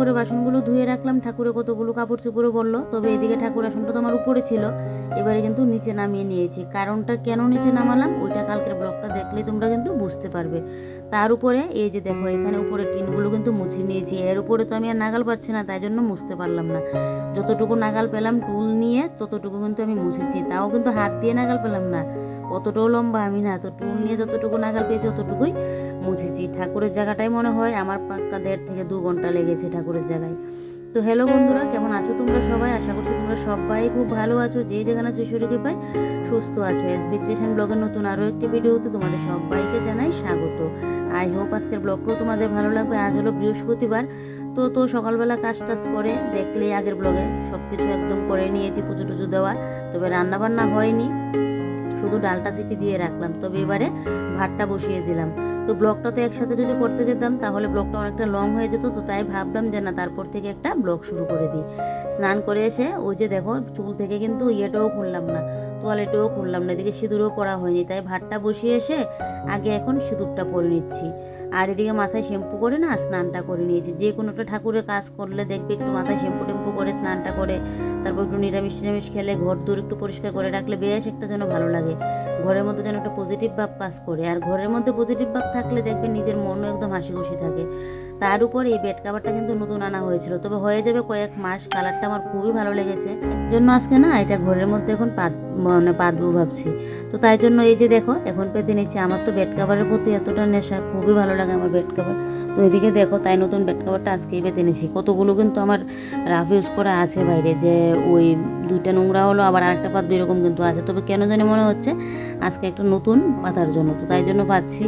ঠাকুরের বাসনগুলো ধুয়ে রাখলাম, ঠাকুরে কতগুলো কাপড় চোপড়ও বলল, তবে এদিকে ঠাকুর আসনটা তো আমার উপরে ছিল। এবারে কিন্তু নিচে নামিয়ে নিয়েছি। কারণটা কেন নিচে নামালাম, ওইটা কালকের ব্লগটা দেখলে তোমরা কিন্তু বুঝতে পারবে। তার উপরে এই যে দেখো, এখানে উপরে টিনগুলো কিন্তু মুছে নিয়েছি। এর উপরে তো আমি আর নাগাল পাচ্ছি না, তাই জন্য মুছতে পারলাম না। যতটুকু নাগাল পেলাম টুল নিয়ে, ততটুকু কিন্তু আমি মুছেছি। তাও কিন্তু হাত দিয়ে নাগাল পেলাম না। অতটাও লম্বা আমি না, তো টুল নিয়ে যতটুকু নাগাল পেয়েছি ততটুকুই মুছেছি ঠাকুরের জায়গাটাই মনে হয় আমার পাক্কা দেড় থেকে দু ঘণ্টা লেগেছে ঠাকুরের জায়গায়। তো হ্যালো বন্ধুরা, কেমন আছো তোমরা সবাই? আশা করছি তোমরা সবাই খুব ভালো আছো। যে যেখানে আছো ঈশ্বরকে পাই সুস্থ আছো। এসবি ক্রিয়েশন ব্লগের নতুন আরও একটি ভিডিওতে তোমাদের সবাইকে জানাই স্বাগত। আই হোপ আজকের ব্লগটাও তোমাদের ভালো লাগবে। আজ হলো বৃহস্পতিবার। তো তো সকালবেলা কাজ টাজ করে দেখলে আগের ব্লগে সব কিছু একদম করে নিয়েছি, পুজো টুজো দেওয়া। তবে রান্না বান্না হয়নি। শুধু ডালটা চিটি দিয়ে রাখলাম। তবে এবারে ভাতটা বসিয়ে দিলাম। তো ব্লগটা তো একসাথে যদি করতে যেতাম, তাহলে ব্লগটা অনেকটা লং হয়ে যেত, তো তাই ভাবলাম যে না, তারপর থেকে একটা ব্লগ শুরু করে দিই। স্নান করে এসে ওই যে দেখো, চুল থেকে কিন্তু ইয়েটাও খুললাম না তোয়ালেটাও খুললাম না, এদিকে সিঁদুরও পরা হয়নি, তাই ভাতটা বসিয়ে এসে আগে এখন সিঁদুরটা পরে নিচ্ছি। আর এদিকে মাথায় শ্যাম্পু করে না, স্নানটা করে নিয়েছি। যে কোনো একটা ঠাকুরের কাজ করলে দেখবে একটু মাথায় শ্যাম্পু টেম্পু করে, স্নানটা করে, তারপর একটু নিরামিষ নিরামিষ খেলে ঘর দূর একটু পরিষ্কার করে রাখলে বেশ একটা যেন ভালো লাগে। ঘরের মধ্যে যেন একটা পজিটিভ ভাব পাস করে। আর ঘরের মধ্যে পজিটিভ ভাব থাকলে দেখবে নিজের মনও একদম হাসি খুশি থাকে। তার উপর এই বেড কাভারটা কিন্তু নতুন আনা হয়েছিল। তবে হয়ে যাবে কয়েক মাস। কালারটা আমার খুবই ভালো লেগেছে। জন্য আজকে না এটা ঘরের মধ্যে এখন পাত মানে পাতবো ভাবছি। তো তাই জন্য এই যে দেখো, এখন পেতে নিচ্ছি। আমার তো বেড কাভারের প্রতি এতটা নেশা, খুবই ভালো লাগে আমার বেড কাভার তো এদিকে দেখো, তাই নতুন বেড কাভারটা আজকেই পেতে নিয়েছি কতগুলো কিন্তু আমার রাফ ইউজ করা আছে বাইরে, যে ওই দুইটা নোংরা হলো, আবার আরেকটা পাতবো এরকম কিন্তু আছে। তবে কেন জানি মনে হচ্ছে আজকে একটা নতুন পাতার জন্য। তো তাই জন্য পাচ্ছি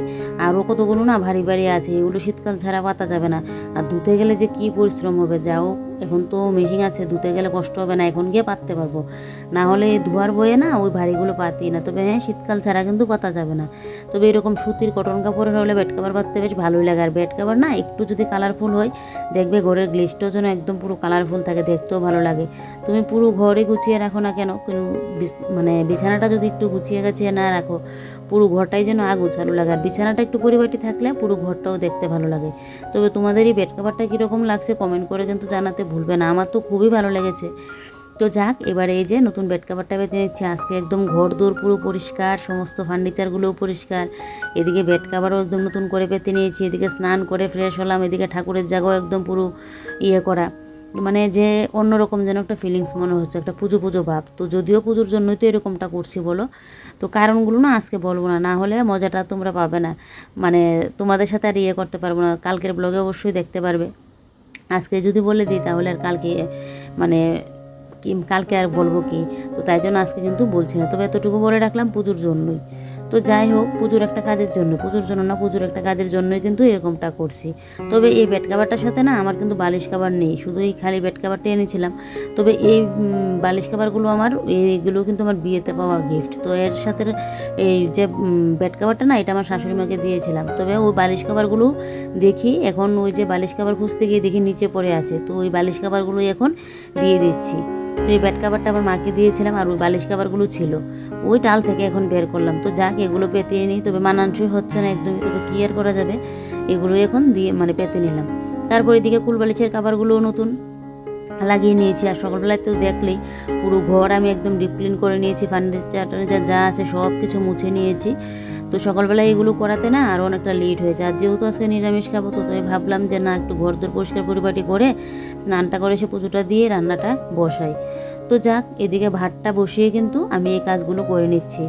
আরও কতগুলো না ভারী ভারী আছে, এগুলো শীতকাল ছাড়া পাতা যাবে না। আর ধুতে গেলে যে কি পরিশ্রম হবে যাও এখন তো মেশিন আছে, ধুতে গেলে কষ্ট হবে না, এখন গিয়ে পাততে পারব। না হলে ধোয়ার বয়ে না ওই ভারীগুলো পাতি না, তবে হ্যাঁ শীতকাল ছাড়া কিন্তু পাতা যাবে না। তবে এরকম সুতির কটন কাপড়ের হলে বেড কাভার পাততে বেশ ভালোই লাগে, আর বেড কাভার না একটু যদি কালারফুল হয়, দেখবে ঘরের গ্লেসটাও যেন একদম পুরো কালারফুল থাকে, দেখতেও ভালো লাগে। তুমি পুরো ঘরে গুছিয়ে রাখো না কেন? মানে বিছানাটা যদি একটু গুছিয়ে গাছিয়ে না রাখো পুরো ঘরটাই যেন আগুছালো লাগে। আর বিছানাটা একটু পরিপাটি থাকলে পুরো ঘরটাও দেখতে ভালো লাগে। তবে তোমাদের এই বেড কাভারটা কীরকম লাগছে কমেন্ট করে কিন্তু জানাতে ভুলবে না। আমার তো খুবই ভালো লেগেছে। তো যাক, এবারে এই যে নতুন বেড কাভারটা পেতে নিচ্ছি। আজকে একদম ঘর দৌড় পুরো পরিষ্কার, সমস্ত ফার্নিচারগুলোও পরিষ্কার। এদিকে বেড কাভারও একদম নতুন করে পেতে নিয়েছি। এদিকে স্নান করে ফ্রেশ হলাম। এদিকে ঠাকুরের জায়গাও একদম পুরো ইয়ে করা। মানে যে অন্যরকম যেন একটা ফিলিংস মনে হচ্ছে, একটা পুজো পুজো ভাব। তো যদিও পুজোর জন্যই তো এরকমটা করছি বলো, তো কারণগুলো না আজকে বলব না না হলে মজাটা তোমরা পাবে না। মানে তোমাদের সাথে আর ইয়ে করতে পারব না, কালকের ব্লগে অবশ্যই দেখতে পারবে। আজকে যদি বলে দিই তাহলে আর কালকে মানে কি, কালকে আর বলব কি? তো তাই জন্য আজকে কিন্তু বলছি না, তবে এতটুকু বলে রাখলাম পুজোর জন্যই। তো যাই হোক, পুজোর একটা কাজের জন্য, পুজোর জন্য না, পুজোর একটা কাজের জন্যই কিন্তু এরকমটা করছি। তবে এই বেড কাভারটার সাথে না আমার কিন্তু বালিশ কাভার নেই, শুধু এই খালি বেড কাভারটা এনেছিলাম। তবে এই বালিশ কাভারগুলো আমার এইগুলো কিন্তু আমার বিয়েতে পাওয়া গিফট তো এর সাথে এই যে বেড কাভারটা না, এটা আমার শাশুড়ি মাকে দিয়েছিলাম। তবে ওই বালিশ কাভারগুলো দেখি, এখন ওই যে বালিশ কাভার খুঁজতে গিয়ে দেখি নিচে পড়ে আছে। তো ওই বালিশ কাভারগুলোই এখন দিয়ে দিচ্ছি। তো এই বেড কাভারটা আমার মাকে দিয়েছিলাম আর ওই বালিশ কাভারগুলো ছিল। ওই টাল থেকে এখন বের করলাম। তো যাক, এগুলো পেতে নিই, তবে মানানসই হচ্ছে না একদমই, তবে কী আর করা যাবে? এগুলো এখন দিয়ে মানে পেতে নিলাম। তারপর এদিকে কুলবালিশের খাবারগুলোও নতুন লাগিয়ে নিয়েছি, আর সকালবেলায় তো দেখলেই পুরো ঘর আমি একদম ডিপ ক্লিন করে নিয়েছি ফার্নিচার টার্নিচার যা আছে সব কিছু মুছে নিয়েছি। তো সকালবেলায় এগুলো করাতে না আর অনেকটা লেট হয়েছে, আর যেহেতু আজকে নিরামিষ খাব, তো তাই ভাবলাম যে না, একটু ঘর দর পরিষ্কার পরিপাটি করে স্নানটা করে সে পুজোটা দিয়ে রান্নাটা বসাই। তো যাক, এদিকে ভাতটা বসিয়ে কিন্তু আমি এই কাজগুলো করে নিচ্ছি।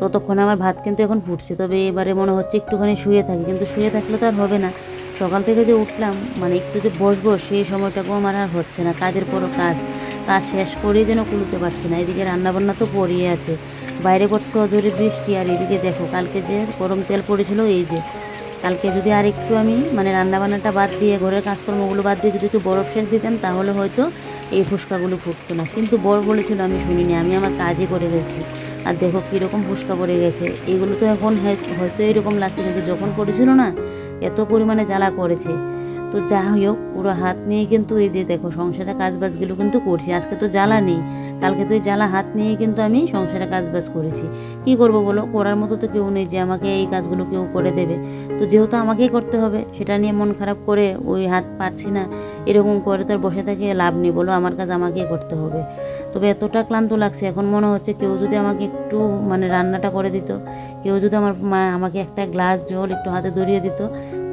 ততক্ষণ আমার ভাত কিন্তু এখন ফুটছে, তবে এবারে মনে হচ্ছে একটুখানি শুয়ে থাকি, কিন্তু শুয়ে থাকলে তো আর হবে না। সকাল থেকে যে উঠলাম মানে একটু যে বসবো, সেই সময়টাকেও আমার আর হচ্ছে না, কাজের পরও কাজ। কাজ শেষ করেই যেন কুলতে পারছি না, এদিকে রান্নাবান্না তো পড়িয়ে আছে। বাইরে করছে অজরে বৃষ্টি, আর এদিকে দেখো, কালকে যে গরম তেল পড়েছিল, এই যে। কালকে যদি আর একটু আমি মানে রান্নাবান্নাটা বাদ দিয়ে, ঘরের কাজকর্মগুলো বাদ দিয়ে যদি একটু বরফ শেষ দিতাম, তাহলে হয়তো এই ফুসকাগুলো ফুটতো না। কিন্তু বর বলেছিল, আমি শুনিনি, আমি আমার কাজই করে গেছি। আর দেখো কীরকম ফুসকা পড়ে গেছে। এগুলো তো এখন হয়- হয়তো এরকম লাগছে, কিন্তু যখন পড়েছিল না, এত পরিমাণে জ্বালা করেছে। তো যা হোক, পুরো হাত নিয়ে কিন্তু এই যে দেখো সংসারে কাজবাজগুলো কিন্তু করছি। আজকে তো জ্বালা নেই, কালকে তো এই জ্বালা হাত নিয়ে কিন্তু আমি সংসারে কাজবাজ করেছি। কি করব বলো? করার মতো তো কেউ নেই যে আমাকে এই কাজগুলো কেউ করে দেবে। তো যেহেতু আমাকেই করতে হবে, সেটা নিয়ে মন খারাপ করে ওই হাত পারছি না, এরকম করে তো আর বসে থেকে লাভ নেই বলো, আমার কাজ আমাকেই করতে হবে। তবে এতটা ক্লান্ত লাগছে, এখন মনে হচ্ছে কেউ যদি আমাকে একটু মানে রান্নাটা করে দিত, কেউ যদি আমার মা আমাকে একটা গ্লাস জল একটু হাতে ধরিয়ে দিত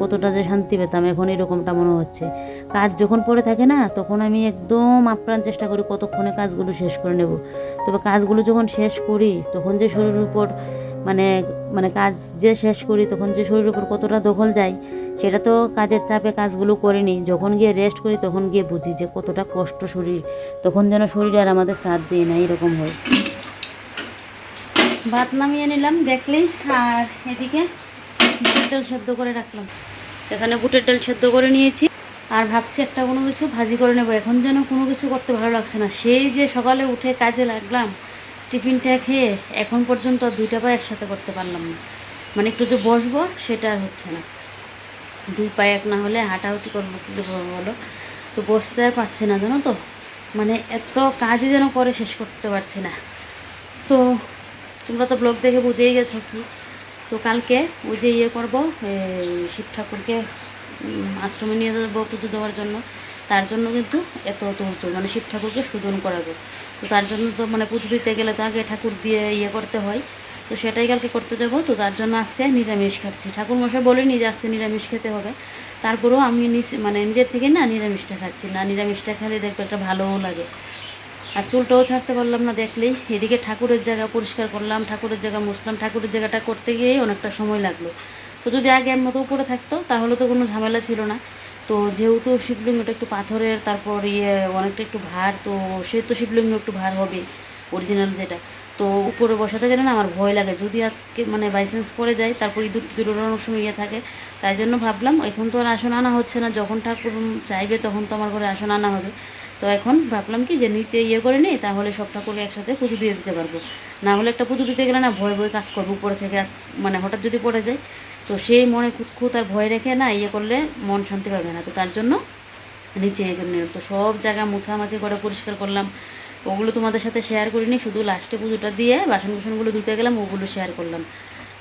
কতটা যে শান্তি পেতাম, এখন এরকমটা মনে হচ্ছে। কাজ যখন পড়ে থাকে না, তখন আমি একদম আপ্রাণ চেষ্টা করি কতক্ষণে কাজগুলো শেষ করে নেব। তবে কাজগুলো যখন শেষ করি, তখন যে শরীরের উপর মানে মানে কাজ যে শেষ করি, তখন যে শরীরের উপর কতটা দখল যায়, সেটা তো কাজের চাপে কাজগুলো করিনি। যখন গিয়ে রেস্ট করি, তখন গিয়ে বুঝি যে কতটা কষ্ট শরীর। তখন যেন শরীর আর আমাদের সাথ দিয়ে না, এরকম হয়। ভাত নামিয়ে নিলাম দেখলেই আর এদিকে ডাল সেদ্ধ করে রাখলাম। এখানে বুটের ডাল সেদ্ধ করে নিয়েছি। আর ভাবছি একটা কোনো কিছু ভাজি করে নেব। এখন যেন কোনো কিছু করতে ভালো লাগছে না। সেই যে সকালে উঠে কাজে লাগলাম টিফিনটা খেয়ে এখন পর্যন্ত দুইটা পা একসাথে করতে পারলাম না। মানে একটু যে বসবো, সেটা আর হচ্ছে না। দুই পায়ে এক না হলে হাঁটাহুটি করব কিন্তু বলো? তো বসতে আর পারছি না, জানো তো? মানে এত কাজই যেন করে শেষ করতে পারছি না। তো তোমরা তো ব্লগ দেখে বুঝেই গেছো কি তো কালকে ওই যে ইয়ে করব শিব ঠাকুরকে আশ্রমে নিয়ে যাব পুজো দেওয়ার জন্য। তার জন্য কিন্তু এত তোলচোল মানে শিব ঠাকুরকে শোধন করাবো। তো তার জন্য তো মানে পুজো দিতে গেলে তো আগে ঠাকুর দিয়ে ইয়ে করতে হয়। তো সেটাই কালকে করতে যাব। তো তার জন্য আজকে নিরামিষ খাচ্ছি। ঠাকুর মশাই বলেনি যে আজকে নিরামিষ খেতে হবে। তারপরেও আমি নিজ- মানে নিজের থেকে না নিরামিষটা খাচ্ছি। না নিরামিষটা খেলে দেখবে একটা ভালোও লাগে। আর চুলটাও ছাড়তে পারলাম না দেখলেই। এদিকে ঠাকুরের জায়গা পরিষ্কার করলাম, ঠাকুরের জায়গা মুছলাম, ঠাকুরের জায়গাটা করতে গিয়েই অনেকটা সময় লাগল। তো যদি আগে এর মতো উপরে থাকতো, তাহলে তো কোনো ঝামেলা ছিল না। তো যেহেতু শিবলিঙ্গটা একটু পাথরের, তারপর ইয়ে অনেকটা একটু ভার, তো সে তো শিবলিঙ্গ একটু ভার হবে অরিজিনাল যেটা। তো উপরে বসাতে গেলে না আমার ভয় লাগে। যদি আজকে মানে বাইচান্স পড়ে যায়, তারপর ইঁদুর টিঁদুর অনেক সময় ইয়ে থাকে, তাই জন্য ভাবলাম, এখন তো আর আসন আনা হচ্ছে না। যখন ঠাকুর চাইবে, তখন তো আমার ঘরে আসন আনা হবে। তো এখন ভাবলাম কি যে নিচে ইয়ে করে নিই, তাহলে সব ঠাকুরকে একসাথে পুজো দিয়ে দিতে পারব। না হলে একটা পুজো দিতে গেলে না ভয় ভয় কাজ করব, উপরে থেকে মানে হঠাৎ যদি পড়ে যায়। তো সেই মনে খুঁতখুত আর ভয় রেখে না ইয়ে করলে মন শান্তি পাবে না। তো তার জন্য নিচে ইয়ে করে নিলাম। তো সব জায়গা মোছামাছি করে পরিষ্কার করলাম। ওগুলো তোমাদের সাথে শেয়ার করিনি, শুধু লাস্টে পুজোটা দিয়ে বাসন কুসনগুলো ধুতে গেলাম, ওগুলো শেয়ার করলাম।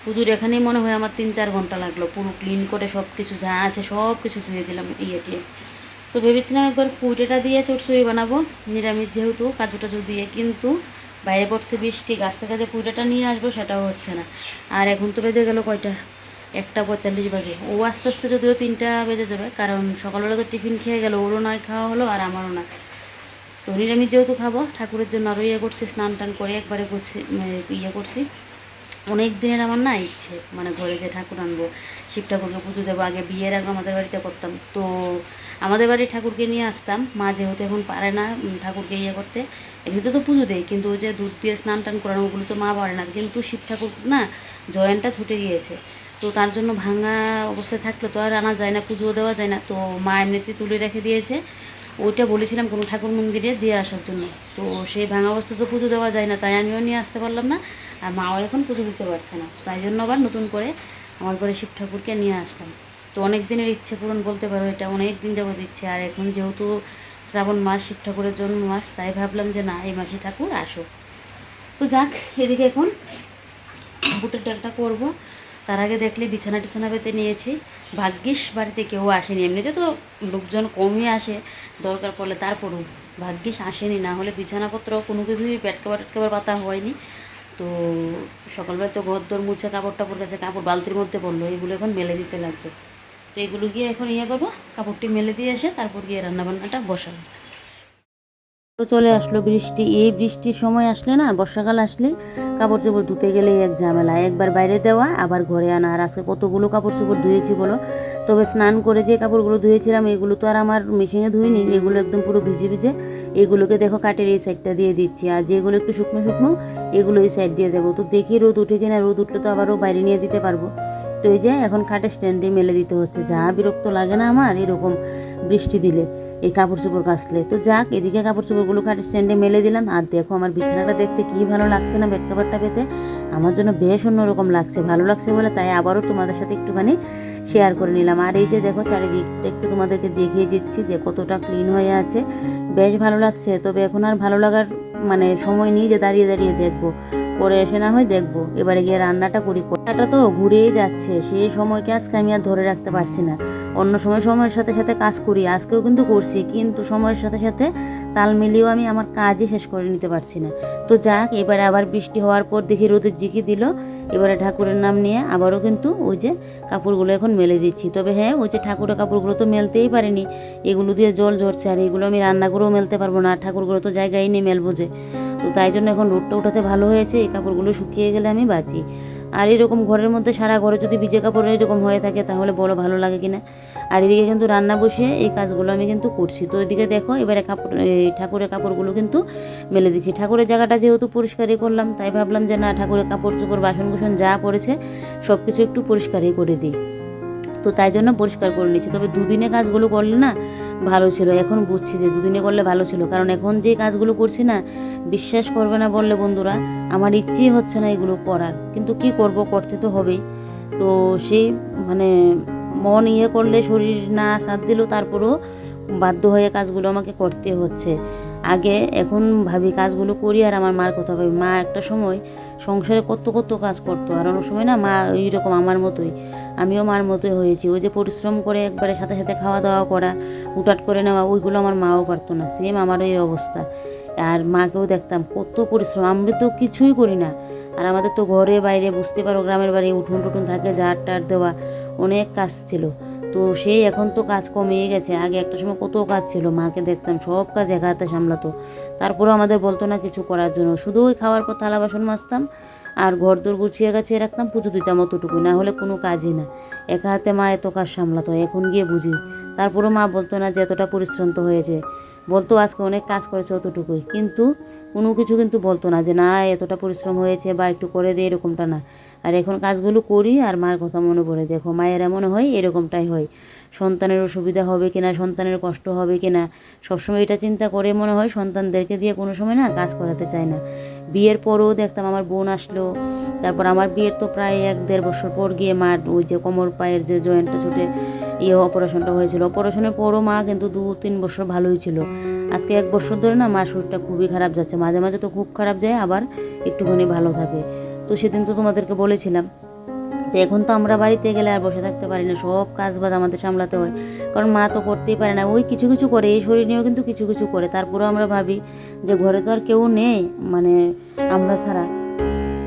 পুজোর এখানেই মনে হয় আমার তিন চার ঘণ্টা লাগল। পুরো ক্লিন করে সব কিছু যা আছে সব কিছু ধুয়ে দিলাম ইয়ে টিয়ে। তো ভেবেছিলাম একবার পুইটেটা দিয়ে চটচড়ি বানাবো, নিরামিষ যেহেতু কাজু টাজু দিয়ে, কিন্তু বাইরে পড়ছে বৃষ্টি, গাছ থেকে যে পুইটাটা নিয়ে আসব সেটাও হচ্ছে না। আর এখন তো বেজে গেল কয়টা? একটা পঁয়তাল্লিশ বাজে। ও আস্তে আস্তে যদিও তিনটা বেজে যাবে, কারণ সকালবেলা তো টিফিন খেয়ে গেল, ওরও নয়, খাওয়া হলো আর আমারও না। তো নিরামিষ যেহেতু খাব, ঠাকুরের জন্য আরও ইয়ে করছি, স্নান টান করে একবারে করছি ইয়ে করছি। অনেক দিনের আমার না ইচ্ছে মানে ঘরে যে ঠাকুর আনব, শিব ঠাকুরকে পুজো দেবো, আগে বিয়ের আগে আমাদের বাড়িতে করতাম। তো আমাদের বাড়ির ঠাকুরকে নিয়ে আসতাম, মা যেহেতু এখন পারে না ঠাকুরকে ইয়ে করতে এমনিতে তো পুজো দেয় কিন্তু ওই যে দুধ দিয়ে স্নান টান করানো, ওগুলো তো মা পারে না, কিন্তু শিব ঠাকুর না জয়েন্টটা ছুটে গিয়েছে। তো তার জন্য ভাঙা অবস্থায় থাকলে তো আর আনা যায় না পুজো দেওয়া যায় না, তো মা এমনিতে তুলে রেখে দিয়েছে। ওইটা বলেছিলাম কোনো ঠাকুর মন্দিরে দিয়ে আসার জন্য, তো সেই ভাঙা অবস্থা তো পুজো দেওয়া যায় না, তাই আমিও নিয়ে আসতে পারলাম না। আর মা মাও এখন পুজো দিতে পারছে না। তাই জন্য আবার নতুন করে আমার ঘরে শিব ঠাকুরকে নিয়ে আসলাম। তো অনেক দিনের ইচ্ছে পূরণ বলতে পারো, এটা অনেক দিন যাবত ইচ্ছে। আর এখন যেহেতু শ্রাবণ মাস, শিব ঠাকুরের জন্ম মাস, তাই ভাবলাম যে না, এই মাসে ঠাকুর আসো। তো যাক, এদিকে এখন বুটের ডালটা করব। তার আগে দেখলে বিছানা টিছানা পেতে নিয়েছি। ভাগ্যিস বাড়িতে কেউ আসেনি। এমনিতে তো লোকজন কমই আসে, দরকার পড়লে তারপরও। ভাগ্যিস আসেনি, না হলে বিছানাপত্র কোনো কিছুই পেট কাবার টেটকাবার পাতা হয়নি। তো সকালবেলা তো ঘর দর মুছে কাপড় টাপড় গেছে, কাপড় বালতির মধ্যে পড়ল, এগুলো এখন মেলে দিতে লাগছে। তো এগুলো গিয়ে এখন ইয়ে করব, কাপড়টি মেলে দিয়ে এসে তারপর গিয়ে রান্নাবান্নাটা বসাবো। চলে আসলো বৃষ্টি, এই বৃষ্টির সময় আসলে না, বর্ষাকাল আসলে কাপড় চোপড় ধুতে গেলেই এক ঝামেলা। একবার বাইরে দেওয়া, আবার ঘরে আনা। আর আজকে কতগুলো কাপড় চোপড় ধুয়েছি বলো? তবে স্নান করে যে কাপড়গুলো ধুয়েছিলাম, এগুলো তো আর আমার মেশিনে ধুইনি, এগুলো একদম পুরো ভিজে ভিজে। এগুলোকে দেখো কাটের এই সাইডটা দিয়ে দিচ্ছি। আর যেগুলো একটু শুকনো শুকনো এগুলো এই সাইড দিয়ে দেবো। তো দেখি রোদ উঠে কিনা, রোদ উঠলে তো আবারও বাইরে নিয়ে দিতে পারব। তো এই যে এখন খাটে স্ট্যান্ডে মেলে দিতে হচ্ছে। যা বিরক্ত লাগে না আমার, এরকম বৃষ্টি দিলে, এই কাপড় চোপড় কাচলে। তো যাক, এদিকে কাপড় চোপড়গুলো খাটে স্ট্যান্ডে মেলে দিলাম। আর দেখো আমার বিছানাটা দেখতে কি ভালো লাগছে না বেড কাভারটা পেতে। আমার জন্য বেশ অন্যরকম লাগছে, ভালো লাগছে বলে তাই আবারও তোমাদের সাথে একটুখানি শেয়ার করে নিলাম। আর এই যে দেখো চারিদিকটা একটু তোমাদেরকে দেখিয়ে দিচ্ছি যে কতটা ক্লিন হয়ে আছে। বেশ ভালো লাগছে, তবে এখন আর ভালো লাগার মানে সময় নিয়ে যে দাঁড়িয়ে দাঁড়িয়ে দেখব। করে এসে না হয় দেখব। এবারে গিয়ে রান্নাটা করি। রান্নাটা তো ঘুরেই যাচ্ছে। সেই সময়কে আজকে আমি আর ধরে রাখতে পারছি না। অন্য সময় সময়ের সাথে সাথে কাজ করি। আজকেও কিন্তু করছি। কিন্তু সময়ের সাথে সাথে তাল মিলিয়েও আমি আমার কাজই শেষ করে নিতে পারছি না। তো যাক, এবারে আবার বৃষ্টি হওয়ার পর দেখি রোদের জিকি দিল। এবারে ঠাকুরের নাম নিয়ে আবারও কিন্তু ওই যে কাপড়গুলো এখন মেলে দিচ্ছি। তবে হ্যাঁ ওই যে ঠাকুরের কাপড়গুলো তো মেলতেই পারিনি। এগুলো দিয়ে জল ঝরছে আর এগুলো আমি রান্না করেও মেলতে পারব না। ঠাকুরগুলো তো জায়গায় নেই মেলবো যে। তো তাই জন্য এখন রোদটা উঠাতে ভালো হয়েছে, এই কাপড়গুলো শুকিয়ে গেলে আমি বাঁচি। আর এরকম ঘরের মধ্যে সারা ঘরে যদি ভিজে কাপড় এরকম হয়ে থাকে, তাহলে বড় ভালো লাগে কিনা? আর এদিকে কিন্তু রান্না বসিয়ে এই কাজগুলো আমি কিন্তু করছি। তো এদিকে দেখো, এবারে কাপড় ঠাকুরের কাপড়গুলো কিন্তু মেলে দিচ্ছি। ঠাকুরের জায়গাটা যেহেতু পরিষ্কারই করলাম, তাই ভাবলাম যে না, ঠাকুরের কাপড় চোপড় বাসন কুসন যা পড়েছে সব কিছু একটু পরিষ্কারই করে দিই। তো তাই জন্য পরিষ্কার করে নিচ্ছি। তবে দুদিনে কাজগুলো করলে না, ভালো ছিল। এখন বুঝছি যে দুদিনে করলে ভালো ছিল। কারণ এখন যে কাজগুলো করছি না, বিশ্বাস করবে না বললে বন্ধুরা, আমার ইচ্ছেই হচ্ছে না এগুলো করার। কিন্তু কি করব, করতে তো হবেই। তো সেই মানে মন ইয়ে করলে শরীর না সাথ দিলেও তারপরেও বাধ্য হয়ে কাজগুলো আমাকে করতে হচ্ছে। আগে এখন ভাবি কাজগুলো করি আর আমার মার কথা ভাবি। মা একটা সময় সংসারে কত কত কাজ করতো, আর অনেক সময় না মা ওই রকম আমার মতোই। আমিও মার মতোই হয়েছি। ওই যে পরিশ্রম করে একবারে সাথে সাথে খাওয়া দাওয়া করা উটাট করে নেওয়া, ওইগুলো আমার মাও পারতো না। সেম আমারও এই অবস্থা। আর মাকেও দেখতাম কত পরিশ্রম। আমরা তো কিছুই করি না। আর আমাদের তো ঘরে বাইরে, বুঝতে পারো, গ্রামের বাড়ি উঠুন টুটুন থাকে জার টার দেওয়া। অনেক কাজ ছিল। তো সেই এখন তো কাজ কমিয়ে গেছে। আগে একটা সময় কত কাজ ছিল, মাকে দেখতাম, সব কাজ একা হাতে সামলাতো। তারপরেও আমাদের বলতো না কিছু করার জন্য। শুধু ওই খাওয়ার পর থালা বাসন মাজতাম আর ঘর দোর গুছিয়ে গাছিয়ে রাখতাম, পুজো দিতাম অতটুকু না হলে কোনো কাজই না। একা হাতে মা এত কাজ সামলাতো, এখন গিয়ে বুঝি। তারপরেও মা বলতো না যে এতটা পরিশ্রম তো হয়েছে। বলতো আজকে অনেক কাজ করেছে অতটুকুই। কিন্তু কোনো কিছু কিন্তু বলতো না যে, না, এতটা পরিশ্রম হয়েছে বা একটু করে দে, এরকমটা না। আর এখন কাজগুলো করি আর মার কথা মনে পড়ে। দেখো, মায়ের এমন হয়, এরকমটাই হয়। সন্তানের অসুবিধা হবে কিনা, সন্তানের কষ্ট হবে কিনা, সবসময় এটা চিন্তা করে মনে হয় সন্তানদেরকে দিয়ে কোনো সময় না কাজ করাতে চায় না। বিয়ের পরও দেখতাম আমার বোন আসলো, তারপর আমার বিয়ের তো প্রায় এক দেড় বছর পর গিয়ে মার ওই যে কোমর পায়ের যে জয়েন্টটা ছুটে ইয়ে অপারেশনটা হয়েছিল। অপারেশনের পরও মা কিন্তু দু, তিন বছর ভালোই ছিল। আজকে এক বছর ধরে না মার শরীরটা খুবই খারাপ যাচ্ছে। মাঝে মাঝে তো খুব খারাপ যায়, আবার একটুখানি ভালো থাকে। তো সেদিন তো তোমাদেরকে বলেছিলাম। তো এখন তো আমরা বাড়িতে গেলে আর বসে থাকতে পারি না। সব কাজ বাজ আমাদের সামলাতে হয়। কারণ মা তো করতেই পারে না। ওই কিছু কিছু করে। এই শরীর নিয়েও কিন্তু কিছু কিছু করে। তারপরেও আমরা ভাবি যে ঘরে তো আর কেউ নেই। মানে আমরা ছাড়া।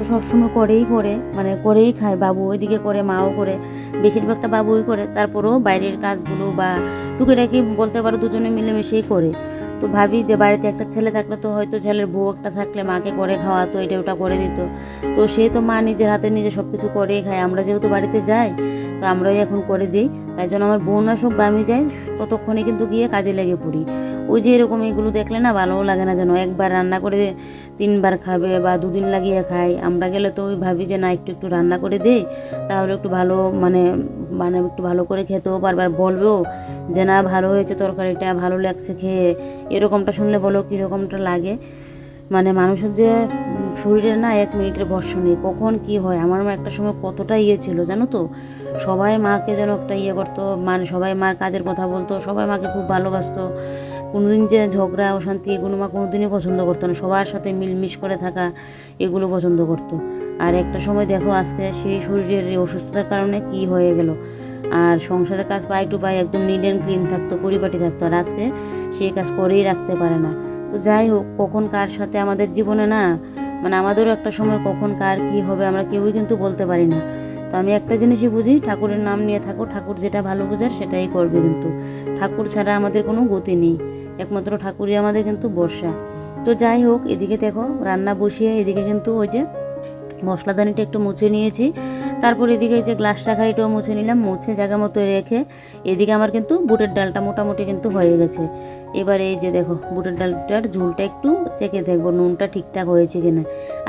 সবসময় করেই করে মানে করেই খায় বাবু, ওইদিকে করে, মাও করে, বেশিরভাগটা বাবুই করে, তারপরেও বাইরের কাজগুলো বা টুকিটাকি বলতে পারো দুজনে মিলেমিশেই করে। তো ভাবি যে বাড়িতে একটা ছেলে থাকলে তো হয়তো ছেলের বউ একটা থাকলে মাকে করে খাওয়াতো, এটা ওটা করে দিত। তো সে তো মা নিজের হাতে নিজে সব কিছু করেই খায়। আমরা যেহেতু বাড়িতে যাই, তো আমরাই এখন করে দিই। তাই জন্য আমার বোন আসুক বা আমি যাই ততক্ষণে কিন্তু গিয়ে কাজে লেগে পড়ি। ওই যে এরকম এগুলো দেখলে না ভালোও লাগে না যেন, একবার রান্না করে তিনবার খাবে বা দুদিন লাগিয়ে খায়। আমরা গেলে তো ওই ভাবি যে, না, একটু একটু রান্না করে দেই তাহলে একটু ভালো মানে মানে একটু ভালো করে খেতেও পারবার বলবেও যে, না, ভালো হয়েছে তরকারিটা, ভালো লাগছে খেয়ে। এরকমটা শুনলে বলো কীরকমটা লাগে। মানে মানুষের যে শরীরে না এক মিনিটের ভরসা নেই, কখন কি হয়? আমার মা একটা সময় কতটা ইয়ে ছিল, জানো তো? সবাই মাকে যেন একটা ইয়ে করতো মানে সবাই মার কাজের কথা বলতো, সবাই মাকে খুব ভালোবাসতো। কোনোদিন যে ঝগড়া, অশান্তি এগুলো মা কোনোদিনই পছন্দ করতো না। সবার সাথে মিলমিশ করে থাকা এগুলো পছন্দ করতো। আর একটা সময় দেখো, আজকে সেই শরীরের অসুস্থতার কারণে কি হয়ে গেল? আর সংসারের কাজ পাই টু পাই একদম নিট অ্যান্ড ক্লিন থাকতো, পরিপাটি থাকতো। আর আজকে সেই কাজ করেই রাখতে পারে না। তো যাই হোক, কখন কার সাথে আমাদের জীবনে না মানে আমাদেরও একটা সময় কখন কার কি হবে আমরা কেউই কিন্তু বলতে পারি না। তো আমি একটা জিনিসই বুঝি, ঠাকুরের নাম নিয়ে থাকো। ঠাকুর যেটা ভালো বোঝার সেটাই করবে কিন্তু। ঠাকুর ছাড়া আমাদের কোনো গতি নেই। একমাত্র ঠাকুরই আমাদের কিন্তু বর্ষা। তো যাই হোক, এদিকে দেখো, রান্না বসিয়ে এদিকে কিন্তু ওই যে মশলাদানিটা একটু মুছে নিয়েছি। তারপর এদিকে যে গ্লাস রাখারিটাও মুছে নিলাম, মুছে জায়গা মতো রেখে এদিকে আমার কিন্তু বুটের ডালটা মোটামুটি কিন্তু হয়ে গেছে। এবার এই যে দেখো, বুটের ডালটার ঝোলটা একটু চেকে দেখব, নুনটা ঠিকঠাক হয়েছে কিনা।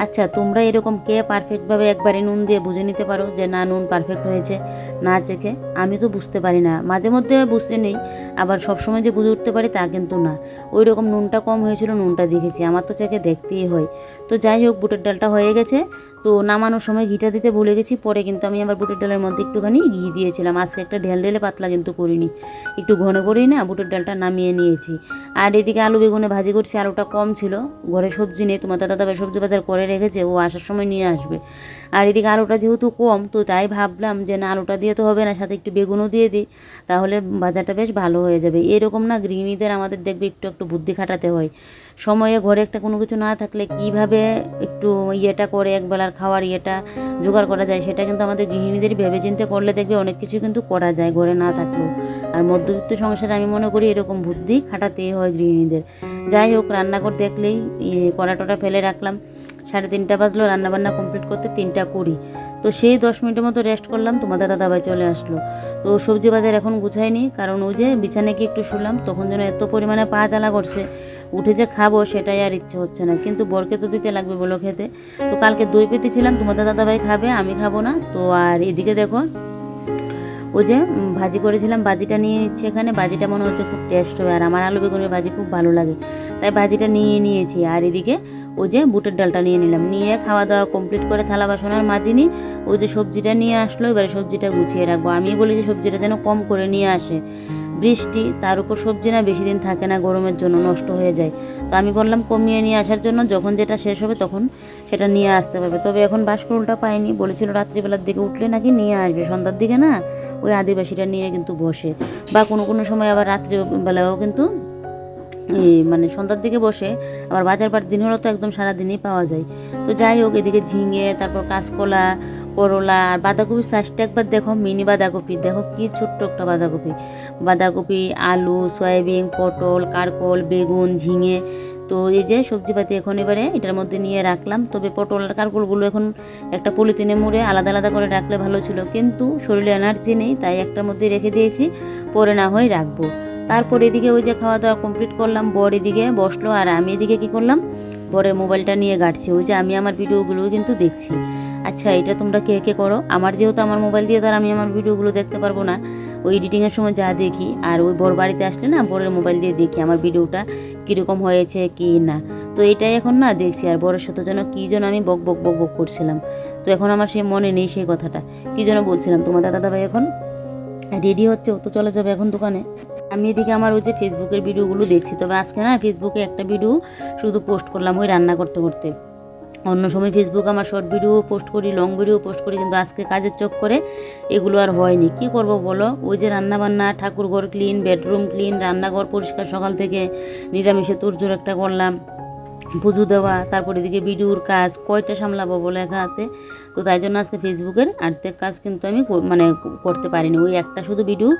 আচ্ছা তোমরা এরকম কে পারফেক্টভাবে একবারে নুন দিয়ে বুঝে নিতে পারো যে না, নুন পারফেক্ট হয়েছে, না চেখে? আমি তো বুঝতে পারি না। মাঝে মধ্যে বুঝতে নেই, আবার সবসময় যে বুঝে উঠতে পারি তা কিন্তু না। ওই রকম নুনটা কম হয়েছিল, নুনটা দেখেছি। আমার তো চেখে দেখতেই হয়। তো যাই হোক, বুটের ডালটা হয়ে গেছে। তো নামানোর সময় ঘিটা দিতে ভুলে গেছি। পরে কিন্তু আমি আবার বুটের ডালের মধ্যে একটুখানি ঘি দিয়েছিলাম। আজকে একটা ঢেল ঢেলে পাতলা কিন্তু করিনি। একটু ঘন করেই না বুটের ডালটা নামিয়ে নিয়েছি। আর এদিকে আলু বেগুনে ভাজি করছি, আলুটা কম ছিল। ঘরে সবজি নেই। তোমার দাদা দাদা সবজি বাজার করে রেখেছে ও আসার সময় নিয়ে আসবে। আর এদিকে আলুটা যেহেতু কম তো তাই ভাবলাম যে না আলুটা দিয়ে তো হবে না সাথে একটু বেগুনও দিয়ে দিই তাহলে বাজারটা বেশ ভালো হয়ে যাবে। এরকম না গৃহিণীদের আমাদের দেখবে একটু একটু বুদ্ধি খাটাতে হয়। সময়ে ঘরে একটা কোনো কিছু না থাকলে কীভাবে একটু ইয়েটা করে একবেলার খাওয়ার ইয়েটা জোগাড় করা যায় সেটা কিন্তু আমাদের গৃহিণীদের ভেবে চিন্তে করলে দেখবে অনেক কিছু কিন্তু করা যায় ঘরে না থাকলেও। আর মধ্যবিত্ত সংসারে আমি মনে করি এরকম বুদ্ধি খাটাতেই হয় গৃহিণীদের। যাই হোক রান্নাঘর দেখলেই ইয়ে, কড়া টড়া ফেলে রাখলাম। সাড়ে তিনটা বাজলো, রান্নাবান্না কমপ্লিট করতে তিনটা কুড়ি। তো সেই দশ মিনিটের মতো রেস্ট করলাম তোমাদের দাদাভাই চলে আসলো। তো সবজি বাজার এখন গুছাইনি কারণ ওই যে বিছানায় গিয়ে একটু শুলাম, তখন যেন এত পরিমাণে পা জ্বালা করছে, উঠে যে খাব সেটাই আর ইচ্ছে হচ্ছে না। কিন্তু বরকে তো দিতে লাগবে বলো খেতে। তো কালকে দই পেতেছিলাম তোমাদের দাদাভাই খাবে, আমি খাব না। তো আর এদিকে দেখো, ওই যে ভাজি করেছিলাম, ভাজিটা নিয়ে নিচ্ছি এখানে। ভাজিটা মনে হচ্ছে খুব টেস্ট হবে আর আমার আলু বেগুনের ভাজি খুব ভালো লাগে। তাই ভাজিটা নিয়ে নিয়েছি। আর এদিকে ওই যে বুটের ডালটা নিয়ে নিলাম। নিয়ে খাওয়া দাওয়া কমপ্লিট করে থালা বাসন আর মাজিনি, ওই যে সবজিটা নিয়ে আসলো, এবারে সবজিটা গুছিয়ে রাখব। আমি বলি যে সবজিটা যেন কম করে নিয়ে আসে। বৃষ্টি, তার উপর সবজি না বেশি দিন থাকে না, গরমের জন্য নষ্ট হয়ে যায়। তো আমি বললাম কমিয়ে নিয়ে আসার জন্য, যখন যেটা শেষ হবে তখন সেটা নিয়ে আসতে পারবে। তবে এখন বাসকরুলটা পাইনি, বলেছিল রাত্রিবেলার দিকে উঠলে নাকি নিয়ে আসবে। সন্ধ্যার দিকে না, ওই আদিবাসীটা নিয়ে কিন্তু বসে। বা কোনো কোনো সময় আবার রাত্রিবেলাও কিন্তু মানে সন্ধ্যার দিকে বসে, আবার বাজার বার দিন হলো তো একদম সারাদিনই পাওয়া যায়। তো যাই হোক, এদিকে ঝিঙে, তারপর কাঁচকলা, করলা আর বাঁধাকপির সাইজটা একবার দেখো মিনি বাঁধাকপি। দেখো কি ছোট্ট একটা বাঁধাকপি। বাঁধাকপি, আলু, সয়াবিন, পটল, কারকল, বেগুন, ঝিঙে। তো এই যে সবজিপাতি এখন এবারে এটার মধ্যে নিয়ে রাখলাম। তবে পটল আর কারকলগুলো এখন একটা পলিথিনে মুড়ে আলাদা আলাদা করে রাখলে ভালো ছিল। কিন্তু শরীরে এনার্জি নেই, তাই একটার মধ্যে রেখে দিয়েছি। পরে না হয় রাখব। তারপর এদিকে ওই যে খাওয়া দাওয়া কমপ্লিট করলাম, বর এদিকে বসল আর আমি এদিকে কি করলাম? বরের মোবাইলটা নিয়ে গাড়ছি ওই যে আমি আমার ভিডিওগুলোও কিন্তু দেখছি। আচ্ছা এটা তোমরা কে কে করো? আমার যেহেতু আমার মোবাইল দিয়ে তার আমি আমার ভিডিওগুলো দেখতে পারব না। ওই এডিটিংয়ের সময় যা দেখি, আর ওই বর বাড়িতে আসলে না বরের মোবাইল দিয়ে দেখি আমার ভিডিওটা কীরকম হয়েছে কি না। তো এটাই এখন না দেখছি, আর বরের সাথে যেন কী যেন আমি বক বক বক বক করছিলাম। তো এখন আমার সে মনে নেই সেই কথাটা। কী যেন বলছিলাম তোমার দাদা ভাই এখন? রেডি হচ্ছে ও তো চলে যাবে এখন দোকানে। আমি এদিকে আমার ওই যে ফেসবুকের ভিডিওগুলো দেখছি। তবে আজকে না ফেসবুকে একটা ভিডিও শুধু পোস্ট করলাম ওই রান্না করতে করতে। অন্য সময় ফেসবুক আমার শর্ট ভিডিও পোস্ট করি লং ভিডিও পোস্ট করি, কিন্তু আজকে কাজের চোখ করে এগুলো আর হয়নি। কি করব বলো? ওই যে রান্না বান্না ঠাকুরঘর ক্লিন বেডরুম ক্লিন রান্নাঘর পরিষ্কার সকাল থেকে নিরামিষে তোরজোর একটা করলাম, পুজো দেওয়া, তারপর এদিকে ভিডিওর কাজ, কয়টা সামলাবো বলে একা হাতে? তো তাই জন্য আজকে ফেসবুকের আর্ধেক কাজ কিন্তু আমি মানে করতে পারিনি। ওই একটা শুধু ভিডিও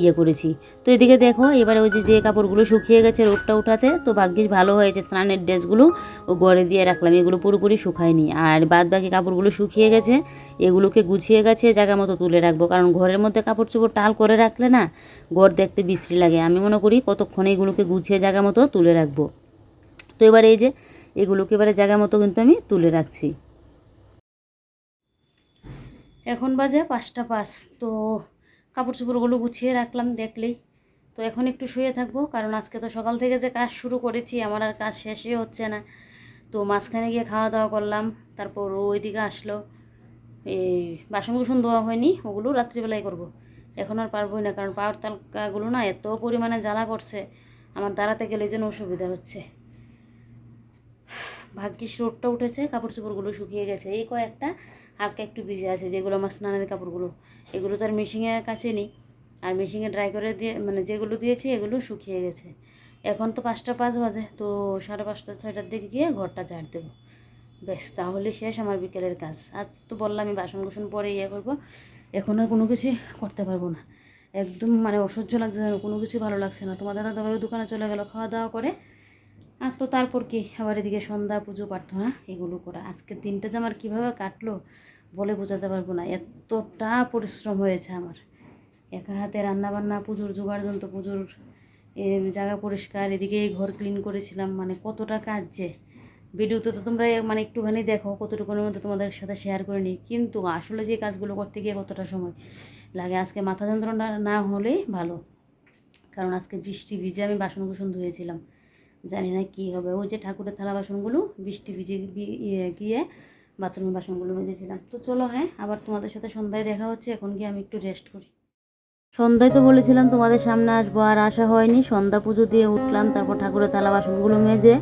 ইয়ে করেছি। তো এদিকে দেখো, এবারে ওই যে যে কাপড়গুলো শুকিয়ে গেছে রোদটা উঠাতে, তো ভাগ্যিস ভালো হয়েছে। স্নানের ড্রেসগুলো ও গড়ে দিয়ে রাখলাম। এগুলো পুরোপুরি শুকায়নি। আর বাদ বাকি কাপড়গুলো শুকিয়ে গেছে, এগুলোকে গুছিয়ে গেছে, জায়গা মতো তুলে রাখব। কারণ ঘরের মধ্যে কাপড় চোপড় টাল করে রাখলে না, ঘর দেখতে বিশ্রী লাগে। আমি মনে করি কতক্ষণে এগুলোকে গুছিয়ে জায়গা মতো তুলে রাখব। তো এবারে এই যে, এগুলোকে এবারে জায়গা মতো কিন্তু আমি তুলে রাখছি। এখন বাজে পাঁচটা পাঁচ, তো কাপড় চোপড়গুলো গুছিয়ে রাখলাম দেখলেই। তো এখন একটু শুয়ে থাকব, কারণ আজকে তো সকাল থেকে যে কাজ শুরু করেছি, আমার আর কাজ শেষই হচ্ছে না। তো মাঝখানে গিয়ে খাওয়া দাওয়া করলাম, তারপর ওইদিকে আসলো। এই বাসন কুসন ধোয়া হয়নি, ওগুলো রাত্রিবেলায় করব। এখন আর পারবোই না, কারণ পাওয়ার তালকাগুলো না এত পরিমাণে জ্বালা করছে, আমার দাঁড়াতে গেলে যেন অসুবিধা হচ্ছে। ভাগ্যিস রোদটা উঠেছে কাপড় চোপড়গুলো শুকিয়ে গেছে। এই কয়েকটা হালকা একটু ভিজে আছে, যেগুলো আমার স্নানের কাপড়গুলো। এগুলো তো আর মেশিনে কাছে নেই। আর মেশিনে ড্রাই করে দিয়ে মানে যেগুলো দিয়েছি এগুলো শুকিয়ে গেছে। এখন তো পাঁচটা পাঁচ বাজে, তো সাড়ে পাঁচটা, ছয়টার দিকে গিয়ে ঘরটা ঝাড় দেবো। ব্যাস, তাহলে শেষ আমার বিকেলের কাজ। আর তো বললাম, আমি বাসন কুসন পরে ইয়ে করব। এখন আর কোনো কিছু করতে পারব না। একদম মানে অসহ্য লাগছে কোনো কিছু ভালো লাগছে না। তোমার দাদা দাদাভাইও দোকানে চলে গেল, খাওয়া দাওয়া করে আর তো তারপর কি? আবার এদিকে সন্ধ্যা, পুজো, প্রার্থনা, এগুলো করা। আজকের দিনটা যে আমার কীভাবে কাটলো বলে বোঝাতে পারব না। এতটা পরিশ্রম হয়েছে আমার। একা হাতে রান্না বান্না পুজোর জোগাড় যন্ত্র, পুজোর জায়গা পরিষ্কার, এদিকে ঘর ক্লিন করেছিলাম মানে কতটা কাজ যে। ভিডিওতে তো তোমরা মানে একটুখানি দেখো, কতটুকুনের মধ্যে তোমাদের সাথে শেয়ার করে নিই। কিন্তু আসলে যে কাজগুলো করতে গিয়ে কতটা সময় লাগে, আজকে মাথা যন্ত্রণা না হলেই ভালো। কারণ আজকে বৃষ্টি ভিজে আমি বাসন কুসন ধুয়েছিলাম। জানি না কী হবে। ওই যে ঠাকুরের থালা বাসনগুলো, বৃষ্টি ভিজে ইয়ে গিয়ে বাথরুমের বাসনগুলো মেজেছিলাম। তো চলো হ্যাঁ আবার তোমাদের সাথে সন্ধ্যায় দেখা হচ্ছে, এখন গিয়ে আমি একটু রেস্ট করি। সন্ধ্যায় তো বলেছিলাম তোমাদের সামনে আসব, আর আসা হয়নি। সন্ধ্যা পুজো দিয়ে উঠলাম, তারপর ঠাকুরের থালা বাসনগুলো মেজে,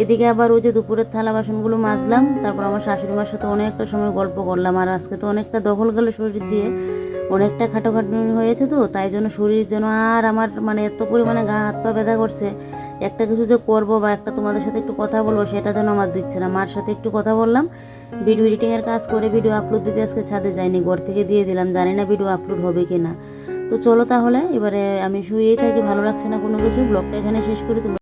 এদিকে আবার ওই যে দুপুরের থালা বাসনগুলো মাজলাম, তারপর আমার শাশুড়ি মার সাথে অনেকটা সময় গল্প করলাম, আর আজকে তো অনেকটা দখল গেল শরীর দিয়ে, অনেকটা খাটোখাটুনি হয়েছে তো, তাই জন্য শরীর যেন আর আমার মানে এত পরিমাণে গা হাত পা ব্যথা করছে একটা কিছু যে করব বা একটা তোমাদের সাথে একটু কথা বলব, সেটা যেন আমার দিচ্ছে না। মার সাথে একটু কথা বললাম ভিডিও এডিটিংয়ের কাজ করে ভিডিও আপলোড দিতে আজকে ছাদে যাইনি, ঘর থেকে দিয়ে দিলাম, জানি না ভিডিও আপলোড হবে কি না তো চলো তাহলে, এবারে আমি শুয়েই থাকি, ভালো লাগছে না কোনো কিছু? ব্লগটা এখানে শেষ করি